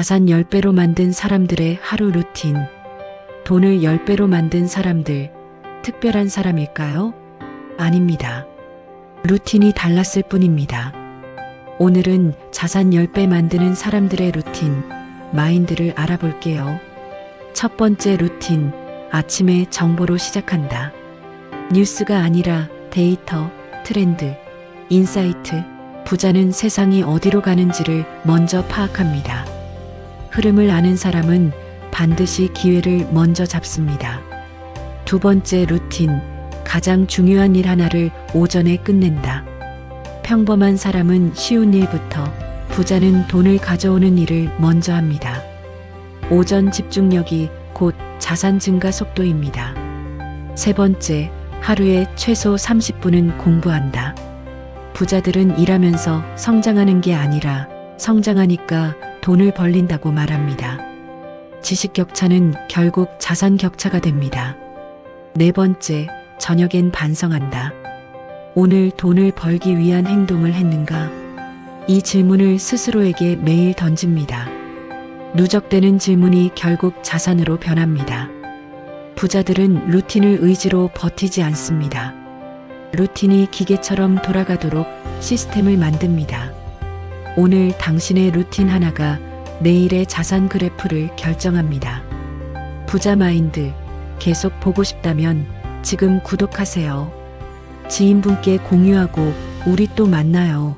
자산 10배로 만든 사람들의 하루 루틴. 돈을 10배로 만든 사람들. 특별한 사람일까요? 아닙니다. 루틴이 달랐을 뿐입니다. 오늘은 자산 10배 만드는 사람들의 루틴, 마인드를 알아볼게요. 첫 번째 루틴, 아침에 정보로 시작한다. 뉴스가 아니라 데이터, 트렌드, 인사이트, 부자는 세상이 어디로 가는지를 먼저 파악합니다. 흐름을 아는 사람은 반드시 기회를 먼저 잡습니다. 두 번째 루틴, 가장 중요한 일 하나를 오전에 끝낸다. 평범한 사람은 쉬운 일부터, 부자는 돈을 가져오는 일을 먼저 합니다. 오전 집중력이 곧 자산 증가 속도입니다. 세 번째, 하루에 최소 30분은 공부한다. 부자들은 일하면서 성장하는 게 아니라 성장하니까 돈을 벌린다고 말합니다. 지식 격차는 결국 자산 격차가 됩니다. 네 번째, 저녁엔 반성한다. 오늘 돈을 벌기 위한 행동을 했는가? 이 질문을 스스로에게 매일 던집니다. 누적되는 질문이 결국 자산으로 변합니다. 부자들은 루틴을 의지로 버티지 않습니다. 루틴이 기계처럼 돌아가도록 시스템을 만듭니다. 오늘 당신의 루틴 하나가 내일의 자산 그래프를 결정합니다. 부자 마인드 계속 보고 싶다면 지금 구독하세요. 지인분께 공유하고 우리 또 만나요.